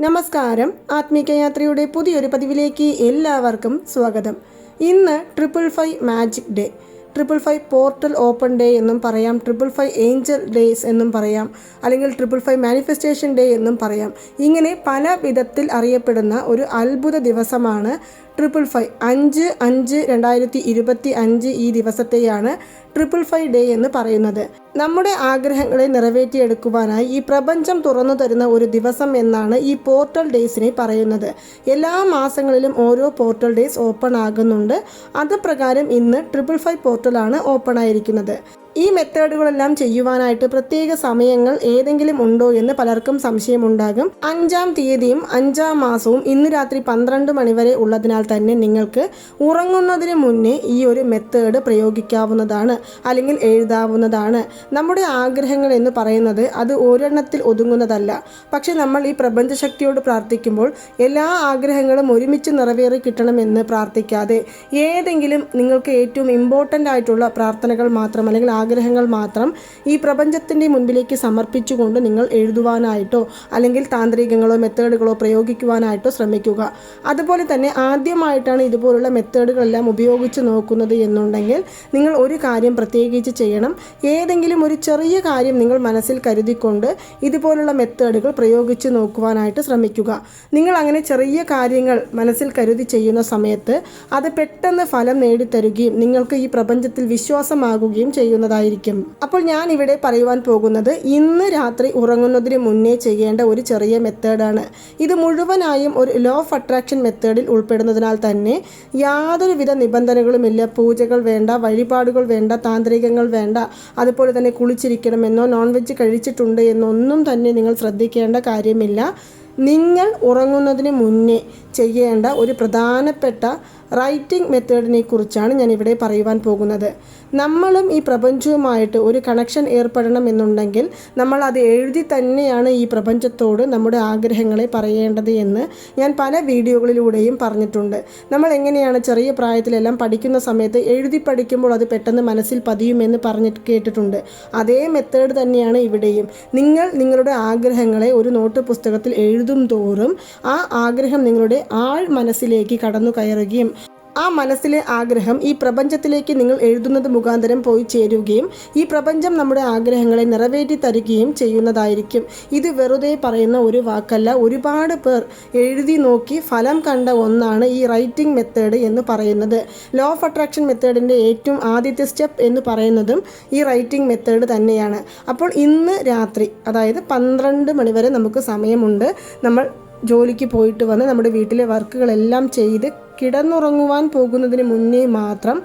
നമസ്കാരം. ആത്മീകയാത്രയുടെ പുതിയൊരു പതിവിലേക്ക് എല്ലാവർക്കും സ്വാഗതം. ഇന്ന് triple five magic day. Triple five portal open day എന്നും പറയാം. ട്രിപ്പിൾ ഫൈവ് ഏഞ്ചൽ ഡേയ്സ് എന്നും പറയാം. അല്ലെങ്കിൽ ട്രിപ്പിൾ ഫൈവ് മാനിഫെസ്റ്റേഷൻ ഡേ എന്നും പറയാം. ഇങ്ങനെ പല വിധത്തിൽ അറിയപ്പെടുന്ന ഒരു അത്ഭുത ദിവസമാണ് ട്രിപ്പിൾ ഫൈവ്. അഞ്ച് അഞ്ച് രണ്ടായിരത്തി ഇരുപത്തി അഞ്ച് ഈ ദിവസത്തെയാണ് ട്രിപ്പിൾ ഫൈവ് ഡേ എന്ന് പറയുന്നത്. നമ്മുടെ ആഗ്രഹങ്ങളെ നിറവേറ്റിയെടുക്കുവാനായി ഈ പ്രപഞ്ചം തുറന്നു തരുന്ന ഒരു ദിവസം എന്നാണ് ഈ പോർട്ടൽ ഡേയ്സിനെ പറയുന്നത്. എല്ലാ മാസങ്ങളിലും ഓരോ പോർട്ടൽ ഡേയ്സ് ഓപ്പൺ ആകുന്നുണ്ട്. അത് പ്രകാരം ഇന്ന് ട്രിപ്പിൾ ഫൈവ് പോർട്ടലാണ് ഓപ്പൺ ആയിരിക്കുന്നത്. ഈ മെത്തേഡുകളെല്ലാം ചെയ്യുവാനായിട്ട് പ്രത്യേക സമയങ്ങൾ ഏതെങ്കിലും ഉണ്ടോ എന്ന് പലർക്കും സംശയമുണ്ടാകും. അഞ്ചാം തീയതിയും അഞ്ചാം മാസവും ഇന്ന് രാത്രി പന്ത്രണ്ട് മണിവരെ ഉള്ളതിനാൽ തന്നെ നിങ്ങൾക്ക് ഉറങ്ങുന്നതിന് മുന്നേ ഈ ഒരു മെത്തേഡ് പ്രയോഗിക്കാവുന്നതാണ് അല്ലെങ്കിൽ എഴുതാവുന്നതാണ്. നമ്മുടെ ആഗ്രഹങ്ങൾ എന്ന് പറയുന്നത് അത് ഒരെണ്ണത്തിൽ ഒതുങ്ങുന്നതല്ല. പക്ഷെ നമ്മൾ ഈ പ്രപഞ്ചശക്തിയോട് പ്രാർത്ഥിക്കുമ്പോൾ എല്ലാ ആഗ്രഹങ്ങളും ഒരുമിച്ച് നിറവേറി കിട്ടണമെന്ന് പ്രാർത്ഥിക്കാതെ ഏതെങ്കിലും നിങ്ങൾക്ക് ഏറ്റവും ഇമ്പോർട്ടന്റ് ആയിട്ടുള്ള പ്രാർത്ഥനകൾ മാത്രം അല്ലെങ്കിൽ ആഗ്രഹങ്ങൾ മാത്രം ഈ പ്രപഞ്ചത്തിന്റെ മുൻപിലേക്ക് സമർപ്പിച്ചുകൊണ്ട് നിങ്ങൾ എഴുതുവാനായിട്ടോ അല്ലെങ്കിൽ താന്ത്രികങ്ങളോ മെത്തേഡുകളോ പ്രയോഗിക്കുവാനായിട്ടോ ശ്രമിക്കുക. അതുപോലെ തന്നെ ആദ്യമായിട്ടാണ് ഇതുപോലുള്ള മെത്തേഡുകളെല്ലാം ഉപയോഗിച്ച് നോക്കുന്നത് എന്നുണ്ടെങ്കിൽ നിങ്ങൾ ഒരു കാര്യം പ്രത്യേകിച്ച് ചെയ്യണം. ഏതെങ്കിലും ഒരു ചെറിയ കാര്യം നിങ്ങൾ മനസ്സിൽ കരുതിക്കൊണ്ട് ഇതുപോലുള്ള മെത്തേഡുകൾ പ്രയോഗിച്ച് നോക്കുവാനായിട്ട് ശ്രമിക്കുക. നിങ്ങൾ അങ്ങനെ ചെറിയ കാര്യങ്ങൾ മനസ്സിൽ കരുതി ചെയ്യുന്ന സമയത്ത് അത് പെട്ടെന്ന് ഫലം നേടിത്തരുകയും നിങ്ങൾക്ക് ഈ പ്രപഞ്ചത്തിൽ വിശ്വാസമാകുകയും ചെയ്യുന്നതായിരിക്കും അപ്പോൾ ഞാൻ ഇവിടെ പറയുവാൻ പോകുന്നത് ഇന്ന് രാത്രി ഉറങ്ങുന്നതിന് മുന്നേ ചെയ്യേണ്ട ഒരു ചെറിയ മെത്തേഡാണ് ഇത് മുഴുവനായും ഒരു ലോ ഓഫ് അട്രാക്ഷൻ മെത്തേഡിൽ ഉൾപ്പെടുന്നതിനാൽ തന്നെ യാതൊരുവിധ നിബന്ധനകളുമില്ല. പൂജകൾ വേണ്ട വഴിപാടുകൾ വേണ്ട താന്ത്രികങ്ങൾ വേണ്ട അതുപോലെ തന്നെ കുളിച്ചിരിക്കണമെന്നോ നോൺ വെജ് കഴിച്ചിട്ടുണ്ട് എന്നൊന്നും തന്നെ നിങ്ങൾ ശ്രദ്ധിക്കേണ്ട കാര്യമില്ല. നിങ്ങൾ ഉറങ്ങുന്നതിന് മുന്നേ ചെയ്യേണ്ട ഒരു പ്രധാനപ്പെട്ട റൈറ്റിംഗ് മെത്തേഡിനെ കുറിച്ചാണ് ഞാൻ ഇവിടെ പറയുവാൻ പോകുന്നത്. നമ്മളും ഈ പ്രപഞ്ചവുമായിട്ട് ഒരു കണക്ഷൻ ഏർപ്പെടണം എന്നുണ്ടെങ്കിൽ നമ്മൾ അത് എഴുതി തന്നെയാണ് ഈ പ്രപഞ്ചത്തോട് നമ്മുടെ ആഗ്രഹങ്ങളെ പറയേണ്ടത് എന്ന് ഞാൻ പല വീഡിയോകളിലൂടെയും പറഞ്ഞിട്ടുണ്ട്. നമ്മൾ എങ്ങനെയാണ് ചെറിയ പ്രായത്തിലെല്ലാം പഠിക്കുന്ന സമയത്ത് എഴുതി പഠിക്കുമ്പോൾ അത് പെട്ടെന്ന് മനസ്സിൽ പതിയുമെന്ന് പറഞ്ഞിട്ട് കേട്ടിട്ടുണ്ട്. അതേ മെത്തേഡ് തന്നെയാണ് ഇവിടെയും. നിങ്ങൾ നിങ്ങളുടെ ആഗ്രഹങ്ങളെ ഒരു നോട്ട് പുസ്തകത്തിൽ എഴുതും തോറും ആ ആഗ്രഹം നിങ്ങളുടെ ആൾ മനസ്സിലേക്ക് കടന്നു കയറുകയും ആ മനസ്സിലെ ആഗ്രഹം ഈ പ്രപഞ്ചത്തിലേക്ക് നിങ്ങൾ എഴുതുന്നത് മുഖാന്തരം പോയി ചേരുകയും ഈ പ്രപഞ്ചം നമ്മുടെ ആഗ്രഹങ്ങളെ നിറവേറ്റി തരികയും ചെയ്യുന്നതായിരിക്കും. ഇത് വെറുതെ പറയുന്ന ഒരു വാക്കല്ല. ഒരുപാട് പേർ എഴുതി നോക്കി ഫലം കണ്ട ഒന്നാണ് ഈ റൈറ്റിംഗ് മെത്തേഡ് എന്ന് പറയുന്നത്. ലോ ഓഫ് അട്രാക്ഷൻ മെത്തേഡിന്റെ ഏറ്റവും ആദ്യത്തെ സ്റ്റെപ്പ് എന്ന് പറയുന്നതും ഈ റൈറ്റിംഗ് മെത്തേഡ് തന്നെയാണ്. അപ്പോൾ ഇന്ന് രാത്രി അതായത് പന്ത്രണ്ട് മണിവരെ നമുക്ക് സമയമുണ്ട്. നമ്മൾ ജോലിക്ക് പോയിട്ട് വന്ന് നമ്മുടെ വീട്ടിലെ വർക്കുകളെല്ലാം ചെയ്ത് കിടന്നുറങ്ങുവാൻ പോകുന്നതിന് മുന്നേ മാത്രം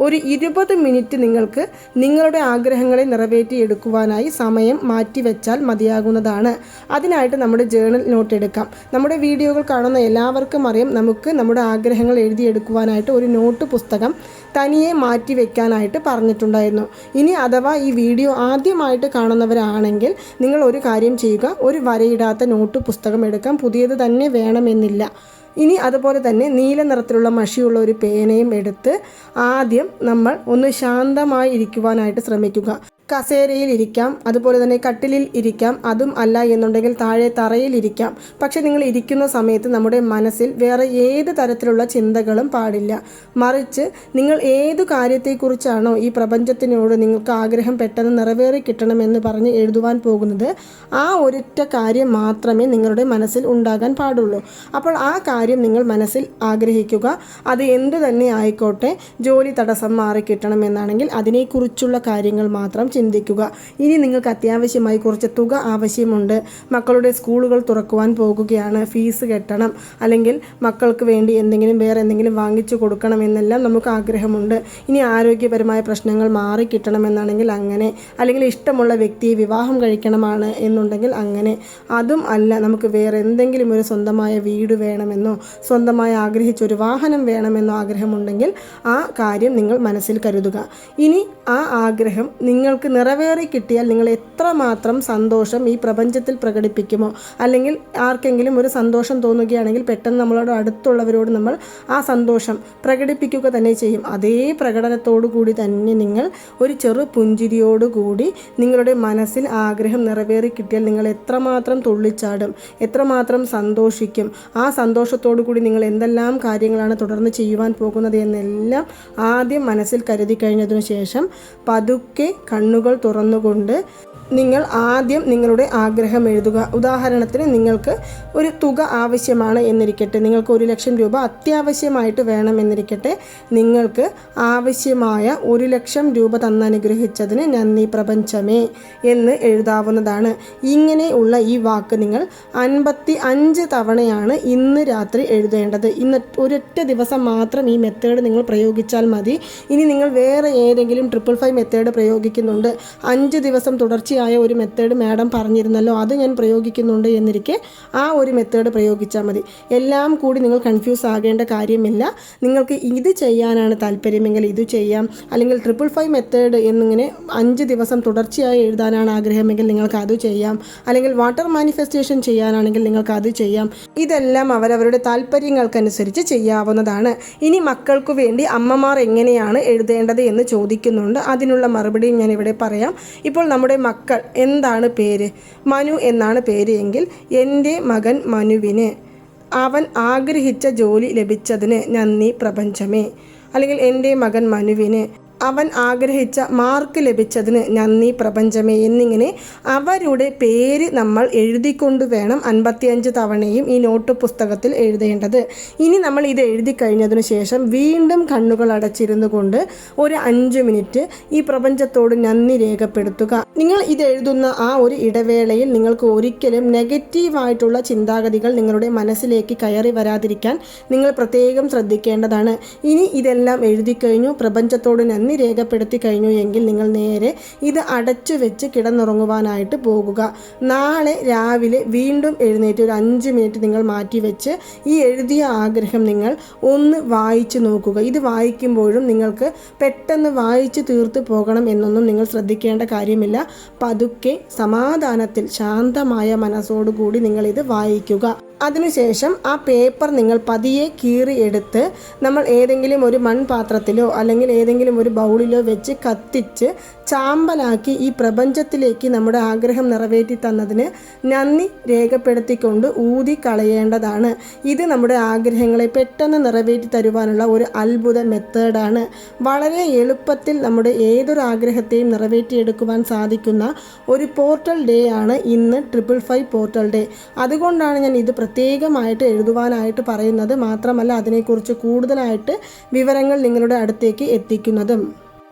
ഒരു ഇരുപത് മിനിറ്റ് നിങ്ങൾക്ക് നിങ്ങളുടെ ആഗ്രഹങ്ങളെ നിറവേറ്റിയെടുക്കുവാനായി സമയം മാറ്റിവെച്ചാൽ മതിയാകുന്നതാണ്. അതിനായിട്ട് നമ്മുടെ ജേണൽ നോട്ട് എടുക്കാം. നമ്മുടെ വീഡിയോകൾ കാണുന്ന എല്ലാവർക്കും അറിയാം. നമുക്ക് നമ്മുടെ ആഗ്രഹങ്ങൾ എഴുതിയെടുക്കുവാനായിട്ട് ഒരു നോട്ട് പുസ്തകം തനിയെ മാറ്റി വെക്കാനായിട്ട് പറഞ്ഞിട്ടുണ്ടായിരുന്നു. ഇനി അഥവാ ഈ വീഡിയോ ആദ്യമായിട്ട് കാണുന്നവരാണെങ്കിൽ നിങ്ങൾ ഒരു കാര്യം ചെയ്യുക. ഒരു വരയിടാത്ത നോട്ട് പുസ്തകം എടുക്കാം. പുതിയത് തന്നെ വേണമെന്നില്ല. ഇനി അതുപോലെ തന്നെ നീല നിറത്തിലുള്ള മഷിയുള്ള ഒരു പേനയും എടുത്ത് ആദ്യം നമ്മൾ ഒന്ന് ശാന്തമായി ഇരിക്കുവാനായിട്ട് ശ്രമിക്കുക. കസേരയിൽ ഇരിക്കാം അതുപോലെ തന്നെ കട്ടിലിൽ ഇരിക്കാം അതും അല്ല എന്നുണ്ടെങ്കിൽ താഴെ തറയിൽ ഇരിക്കാം. പക്ഷെ നിങ്ങൾ ഇരിക്കുന്ന സമയത്ത് നമ്മുടെ മനസ്സിൽ വേറെ ഏത് തരത്തിലുള്ള ചിന്തകളും പാടില്ല. മറിച്ച് നിങ്ങൾ ഏതു കാര്യത്തെക്കുറിച്ചാണോ ഈ പ്രപഞ്ചത്തിനോട് നിങ്ങൾക്ക് ആഗ്രഹം പെട്ടെന്ന് നിറവേറി കിട്ടണമെന്ന് പറഞ്ഞ് എഴുതുവാൻ പോകുന്നത് ആ ഒരൊറ്റ കാര്യം മാത്രമേ നിങ്ങളുടെ മനസ്സിൽ ഉണ്ടാകാൻ പാടുള്ളൂ. അപ്പോൾ ആ കാര്യം നിങ്ങൾ മനസ്സിൽ ആഗ്രഹിക്കുക. അത് എന്തു തന്നെ ആയിക്കോട്ടെ ജോലി തടസ്സം മാറി കിട്ടണമെന്നാണെങ്കിൽ അതിനെക്കുറിച്ചുള്ള കാര്യങ്ങൾ മാത്രം ചിന്തിക്കുക. ഇനി നിങ്ങൾക്ക് അത്യാവശ്യമായി കുറച്ച് തുക ആവശ്യമുണ്ട്. മക്കളുടെ സ്കൂളുകൾ തുറക്കുവാൻ പോകുകയാണ്. ഫീസ് കെട്ടണം. അല്ലെങ്കിൽ മക്കൾക്ക് വേണ്ടി എന്തെങ്കിലും വേറെ എന്തെങ്കിലും വാങ്ങിച്ചു കൊടുക്കണം എന്നെല്ലാം നമുക്ക് ആഗ്രഹമുണ്ട്. ഇനി ആരോഗ്യപരമായ പ്രശ്നങ്ങൾ മാറി കിട്ടണമെന്നാണെങ്കിൽ അങ്ങനെ. അല്ലെങ്കിൽ ഇഷ്ടമുള്ള വ്യക്തിയെ വിവാഹം കഴിക്കണമാണ് എന്നുണ്ടെങ്കിൽ അങ്ങനെ. അതും അല്ല നമുക്ക് വേറെ എന്തെങ്കിലും ഒരു സ്വന്തമായ വീട് വേണമെന്നോ സ്വന്തമായി ആഗ്രഹിച്ചൊരു വാഹനം വേണമെന്നോ ആഗ്രഹമുണ്ടെങ്കിൽ ആ കാര്യം നിങ്ങൾ മനസ്സിൽ കരുതുക. ഇനി ആ ആഗ്രഹം നിങ്ങൾക്ക് നിറവേറി കിട്ടിയാൽ നിങ്ങൾ എത്രമാത്രം സന്തോഷം ഈ പ്രപഞ്ചത്തിൽ പ്രകടിപ്പിക്കുമോ? അല്ലെങ്കിൽ ആർക്കെങ്കിലും ഒരു സന്തോഷം തോന്നുകയാണെങ്കിൽ പെട്ടെന്ന് നമ്മളോട് അടുത്തുള്ളവരോട് നമ്മൾ ആ സന്തോഷം പ്രകടിപ്പിക്കുക തന്നെ ചെയ്യും. അതേ പ്രകടനത്തോടു കൂടി തന്നെ നിങ്ങൾ ഒരു ചെറു പുഞ്ചിരിയോടുകൂടി നിങ്ങളുടെ മനസ്സിൽ ആഗ്രഹം നിറവേറി കിട്ടിയാൽ നിങ്ങൾ എത്രമാത്രം തുള്ളിച്ചാടും എത്രമാത്രം സന്തോഷിക്കും. ആ സന്തോഷത്തോടു കൂടി നിങ്ങൾ എന്തെല്ലാം കാര്യങ്ങളാണ് തുടർന്ന് ചെയ്യുവാൻ പോകുന്നത് എന്നെല്ലാം ആദ്യം മനസ്സിൽ കരുതി കഴിഞ്ഞതിനു ശേഷം പതുക്കെ കണ്ണുകൾ തുറന്നുകൊണ്ട് നിങ്ങൾ ആദ്യം നിങ്ങളുടെ ആഗ്രഹം എഴുതുക. ഉദാഹരണത്തിന് നിങ്ങൾക്ക് ഒരു തുക ആവശ്യമാണ് എന്നിരിക്കട്ടെ. നിങ്ങൾക്ക് ഒരു ലക്ഷം രൂപ അത്യാവശ്യമായിട്ട് വേണമെന്നിരിക്കട്ടെ നിങ്ങൾക്ക് ആവശ്യമായ ഒരു ലക്ഷം രൂപ തന്നനുഗ്രഹിച്ചതിന് നന്ദി പ്രപഞ്ചമേ എന്ന് എഴുതാവുന്നതാണ്. ഇങ്ങനെയുള്ള ഈ വാക്ക് നിങ്ങൾ അൻപത്തി അഞ്ച് തവണയാണ് ഇന്ന് രാത്രി എഴുതേണ്ടത്. ഇന്ന് ഒരൊറ്റ ദിവസം മാത്രം ഈ മെത്തേഡ് നിങ്ങൾ പ്രയോഗിച്ചാൽ മതി. ഇനി നിങ്ങൾ വേറെ ഏതെങ്കിലും ട്രിപ്പിൾ ഫൈവ് മെത്തേഡ് പ്രയോഗിക്കുന്നുണ്ട്. അഞ്ച് ദിവസം തുടർച്ചയായ ഒരു മെത്തേഡ് മാഡം പറഞ്ഞിരുന്നല്ലോ അത് ഞാൻ പ്രയോഗിക്കുന്നുണ്ട് എന്നിരിക്കെ ആ ഒരു മെത്തേഡ് പ്രയോഗിച്ചാൽ മതി. എല്ലാം കൂടി നിങ്ങൾ കൺഫ്യൂസ് ആകേണ്ട കാര്യമില്ല. നിങ്ങൾക്ക് ഇത് ചെയ്യാനാണ് താല്പര്യമെങ്കിൽ ഇത് ചെയ്യാം. അല്ലെങ്കിൽ ട്രിപ്പിൾ ഫൈവ് മെത്തേഡ് എന്നിങ്ങനെ അഞ്ച് ദിവസം തുടർച്ചയായി എഴുതാനാണ് ആഗ്രഹമെങ്കിൽ നിങ്ങൾക്ക് അത് ചെയ്യാം. അല്ലെങ്കിൽ വാട്ടർ മാനിഫെസ്റ്റേഷൻ ചെയ്യാനാണെങ്കിൽ നിങ്ങൾക്ക് അത് ചെയ്യാം. ഇതെല്ലാം അവരവരുടെ താല്പര്യങ്ങൾക്കനുസരിച്ച് ചെയ്യാവുന്നതാണ്. ഇനി മക്കൾക്ക് വേണ്ടി അമ്മമാർ എങ്ങനെയാണ് എഴുതേണ്ടത് എന്ന് ചോദിക്കുന്നുണ്ട്. അതിനുള്ള മറുപടിയും ഞാൻ ഇവിടെ പറയാം. ഇപ്പോൾ നമ്മുടെ മക്കൾ എന്താണ് പേര്? മനു എന്നാണ് പേര് എങ്കിൽ എന്റെ മകൻ മനുവിന്. അവൻ ആഗ്രഹിച്ച ജോലി ലഭിച്ചതിന് നന്ദി പ്രപഞ്ചമേ. അല്ലെങ്കിൽ എന്റെ മകൻ മനുവിന്. അവൻ ആഗ്രഹിച്ച മാർക്ക് ലഭിച്ചതിന് നന്ദി പ്രപഞ്ചമേ എന്നിങ്ങനെ അവരുടെ പേര് നമ്മൾ എഴുതിക്കൊണ്ട് വേണം അൻപത്തിയഞ്ച് തവണയും ഈ നോട്ട് പുസ്തകത്തിൽ എഴുതേണ്ടത്. ഇനി നമ്മൾ ഇത് എഴുതി കഴിഞ്ഞതിന് ശേഷം വീണ്ടും കണ്ണുകൾ അടച്ചിരുന്നു കൊണ്ട് ഒരു അഞ്ച് മിനിറ്റ് ഈ പ്രപഞ്ചത്തോട് നന്ദി രേഖപ്പെടുത്തുക. നിങ്ങൾ ഇത് എഴുതുന്ന ആ ഒരു ഇടവേളയിൽ നിങ്ങൾക്ക് ഒരിക്കലും നെഗറ്റീവായിട്ടുള്ള ചിന്താഗതികൾ നിങ്ങളുടെ മനസ്സിലേക്ക് കയറി വരാതിരിക്കാൻ നിങ്ങൾ പ്രത്യേകം ശ്രദ്ധിക്കേണ്ടതാണ്. ഇനി ഇതെല്ലാം എഴുതി കഴിഞ്ഞു. പ്രപഞ്ചത്തോട് നന്ദി രേഖപ്പെടുത്തി കഴിഞ്ഞു എങ്കിൽ നിങ്ങൾ നേരെ ഇത് അടച്ചു വെച്ച് കിടന്നുറങ്ങുവാനായിട്ട് പോകുക. നാളെ രാവിലെ വീണ്ടും എഴുന്നേറ്റ് ഒരു അഞ്ച് മിനിറ്റ് നിങ്ങൾ മാറ്റി വെച്ച് ഈ എഴുതിയ ആഗ്രഹം നിങ്ങൾ ഒന്ന് വായിച്ചു നോക്കുക. ഇത് വായിക്കുമ്പോഴും നിങ്ങൾക്ക് പെട്ടെന്ന് വായിച്ച് തീർത്ത് പോകണം എന്നൊന്നും നിങ്ങൾ ശ്രദ്ധിക്കേണ്ട കാര്യമില്ല. പതുക്കെ സമാധാനത്തിൽ ശാന്തമായ മനസ്സോടുകൂടി നിങ്ങൾ ഇത് വായിക്കുക. അതിനുശേഷം ആ പേപ്പർ നിങ്ങൾ പതിയെ കീറി എടുത്ത് നമ്മൾ ഏതെങ്കിലും ഒരു മൺപാത്രത്തിലോ അല്ലെങ്കിൽ ഏതെങ്കിലും ഒരു ബൗളിലോ വെച്ച് കത്തിച്ച് ചാമ്പലാക്കി ഈ പ്രപഞ്ചത്തിലേക്ക് നമ്മുടെ ആഗ്രഹം നിറവേറ്റി തന്നതിന് നന്ദി രേഖപ്പെടുത്തിക്കൊണ്ട് ഊതി കളയേണ്ടതാണ്. ഇത് നമ്മുടെ ആഗ്രഹങ്ങളെ പെട്ടെന്ന് നിറവേറ്റി തരുവാനുള്ള ഒരു അത്ഭുത മെത്തേഡാണ്. വളരെ എളുപ്പത്തിൽ നമ്മുടെ ഏതൊരു ആഗ്രഹത്തെയും നിറവേറ്റിയെടുക്കുവാൻ സാധിക്കുന്ന ഒരു പോർട്ടൽ ഡേ ആണ് ഇന്ന് ട്രിപ്പിൾ ഫൈവ് പോർട്ടൽ ഡേ. അതുകൊണ്ടാണ് ഞാൻ ഇത് പ്രത്യേകമായിട്ട് എഴുതുവാനായിട്ട് പറയുന്നത് മാത്രമല്ല അതിനെക്കുറിച്ച് കൂടുതലായിട്ട് വിവരങ്ങൾ നിങ്ങളുടെ അടുത്തേക്ക് എത്തിക്കുന്നതും.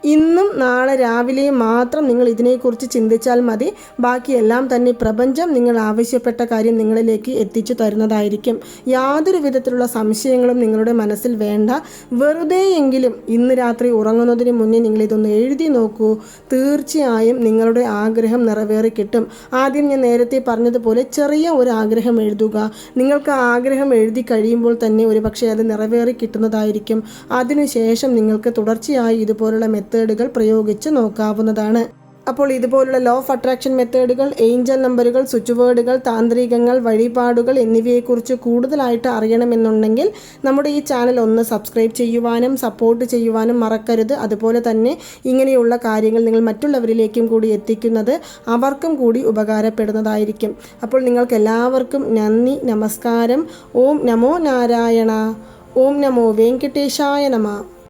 ഇന്നും നാളെ രാവിലെയും മാത്രം നിങ്ങൾ ഇതിനെക്കുറിച്ച് ചിന്തിച്ചാൽ മതി. ബാക്കിയെല്ലാം തന്നെ പ്രപഞ്ചം നിങ്ങൾ ആവശ്യപ്പെട്ട കാര്യം നിങ്ങളിലേക്ക് എത്തിച്ചു തരുന്നതായിരിക്കും. യാതൊരു വിധത്തിലുള്ള സംശയങ്ങളും നിങ്ങളുടെ മനസ്സിൽ വേണ്ട. വെറുതെയെങ്കിലും ഇന്ന് രാത്രി ഉറങ്ങുന്നതിന് മുന്നേ നിങ്ങൾ ഇതൊന്ന് എഴുതി നോക്കൂ. തീർച്ചയായും നിങ്ങളുടെ ആഗ്രഹം നിറവേറി കിട്ടും. ആദ്യം ഞാൻ നേരത്തെ പറഞ്ഞതുപോലെ ചെറിയ ഒരു ആഗ്രഹം എഴുതുക. നിങ്ങൾക്ക് ആഗ്രഹം എഴുതി കഴിയുമ്പോൾ തന്നെ ഒരു പക്ഷേ അത് നിറവേറി കിട്ടുന്നതായിരിക്കും. അതിനുശേഷം നിങ്ങൾക്ക് തുടർച്ചയായി ഇതുപോലുള്ള മെത്തേഡുകൾ പ്രയോഗിച്ച് നോക്കാവുന്നതാണ്. അപ്പോൾ ഇതുപോലുള്ള ലോ ഓഫ് അട്രാക്ഷൻ മെത്തേഡുകൾ ഏഞ്ചൽ നമ്പറുകൾ സ്വിച്ച് വേർഡുകൾ താന്ത്രികങ്ങൾ വഴിപാടുകൾ എന്നിവയെക്കുറിച്ച് കൂടുതലായിട്ട് അറിയണമെന്നുണ്ടെങ്കിൽ നമ്മുടെ ഈ ചാനൽ ഒന്ന് സബ്സ്ക്രൈബ് ചെയ്യുവാനും സപ്പോർട്ട് ചെയ്യുവാനും മറക്കരുത്. അതുപോലെ തന്നെ ഇങ്ങനെയുള്ള കാര്യങ്ങൾ നിങ്ങൾ മറ്റുള്ളവരിലേക്കും കൂടി എത്തിക്കുന്നത് അവർക്കും കൂടി ഉപകാരപ്പെടുന്നതായിരിക്കും. അപ്പോൾ നിങ്ങൾക്ക് എല്ലാവർക്കും നന്ദി നമസ്കാരം. ഓം നമോ നാരായണ. ഓം നമോ വെങ്കടേശായ നമ.